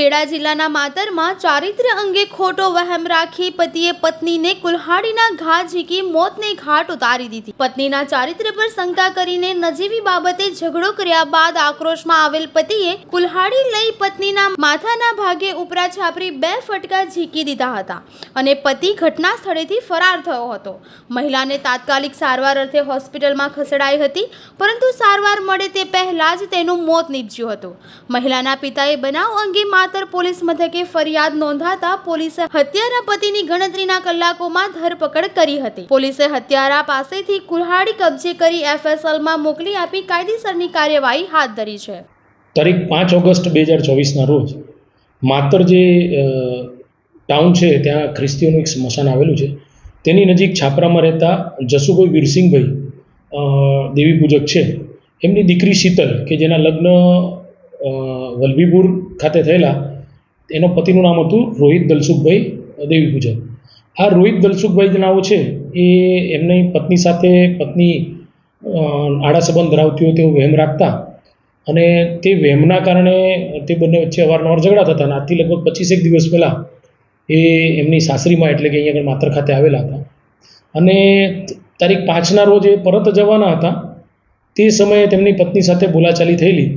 ખેડા જિલ્લાના માતરમાં ચારિત્ર્ય અંગે ખોટો વહેમ રાખી પતિએ પત્નીને કુલ્હાડીના ઘા ઝીકી મોતને ઘાટ ઉતારી દીધી. પત્નીના ચારિત્ર્ય પર શંકા કરીને નજીવી બાબતે ઝઘડો કર્યા બાદ આક્રોશમાં આવેલ પતિએ કુલ્હાડી લઈ પત્નીના માથાના ભાગે ઉપરા છાપરી બે ફટકા ઝીકી દીધા હતા અને પતિ ઘટના સ્થળેથી ફરાર થયો હતો. મહિલાને તાત્કાલિક સારવાર અર્થે હોસ્પિટલમાં ખસેડાઈ હતી, પરંતુ સારવાર મળે તે પહેલા જ તેનું મોત નીપજ્યું હતું. મહિલાના પિતાએ બનાવ અંગે માતર પોલીસ મથકે ફરિયાદ નોંધાતા પોલીસે હત્યારા પતિની ગણતરીના કલાકોમાં ધરપકડ કરી હતી. પોલીસે હત્યારા પાસેથી કુલ્હાડી કબજે કરી એફએસએલમાં મોકલી આપી કાયદેસરની કાર્યવાહી હાથ ધરી છે. તારીખ પાંચ ઓગસ્ટ બે હજાર ચોવીસના રોજ માતર જે ટાઉન છે, ત્યાં ખ્રિસ્તીઓનું એક સ્મશાન આવેલું છે. તેની નજીક છાપરામાં રહેતા જસુભાઈ વીરસિંહભાઈ દેવી પૂજક છે. એમની દીકરી શીતલ, કે જેના લગ્ન વલભીપુર ખાતે થયેલા, એનો પતિનું નામ હતું રોહિત દલસુખભાઈ દેવી પૂજક. આ રોહિત દલસુખભાઈ જે નામ છે, એ એમની પત્ની સાથે પત્ની આડા સંબંધ ધરાવતી હોય તેવો વહેમ રાખતા અને તે વહેમના કારણે તે બંને વચ્ચે અવારનવાર ઝઘડા થતા અને આજથી લગભગ પચીસેક દિવસ પહેલાં એ એમની સાસરીમાં એટલે કે અહીંયા આગળ માત્ર ખાતે આવેલા હતા. અને તારીખ પાંચના રોજ એ પરત જવાના હતા. તે સમયે તેમની પત્ની સાથે બોલાચાલી થયેલી.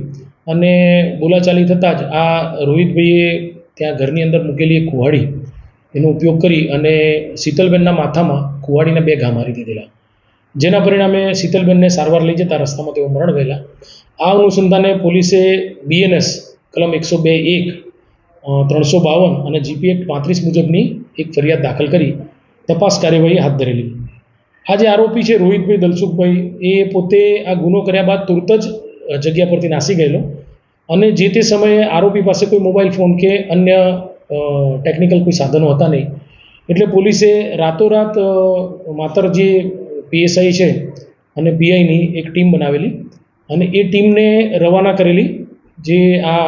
અને બોલાચાલી થતાં જ આ રોહિતભાઈએ ત્યાં ઘરની અંદર મૂકેલી એક કુહાડી, એનો ઉપયોગ કરી અને શીતલબેનના માથામાં કુહાડીના બે ઘા મારી દીધેલા. જેના પરિણામે શીતલબેનને સારવાર લઈ જતા રસ્તામાં તેઓ મરણ ગયેલા. આ અનુસંધાને પોલીસે બીએનએસ કલમ એકસો બે એક ત્રણસો બાવન અને જીપી પાંત્રીસ મુજબની એક ફરિયાદ દાખલ કરી. તપાસ કાર્યવાહી હાથ ધરેલી. આ જે આરોપી છે રોહિતભાઈ દલસુખભાઈ. એ પોતે આ ગુનો કર્યા બાદ તુરત જ જગ્યા પરથી નાસી ગયેલો. અને જે તે સમયે આરોપી પાસે કોઈ મોબાઈલ ફોન કે અન્ય ટેકનિકલ કોઈ સાધનો હતા નહીં. એટલે પોલીસે રાતોરાત માત્ર જે પીએસઆઈ છે અને પીઆઈની એક ટીમ બનાવેલી અને એ ટીમને રવાના કરેલી જે આ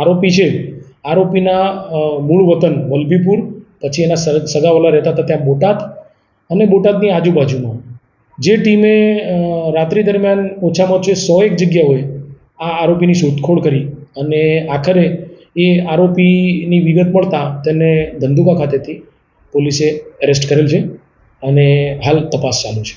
આરોપી છે, આરોપીના મૂળ વતન વલભીપુર, પછી એના સગ- સગાવાલા રહેતા હતા ત્યાં બોટાદ અને બોટાદની આજુબાજુમાં. જે ટીમે રાત્રિ દરમિયાન ઓછામાં ઓછી સો એક જગ્યાઓએ આ આરોપીની શોધખોળ કરી અને આખરે એ આરોપીની વિગત મળતા તેને ધંધુકા ખાતેથી પોલીસે એરેસ્ટ કરેલ છે અને હાલ તપાસ ચાલુ છે.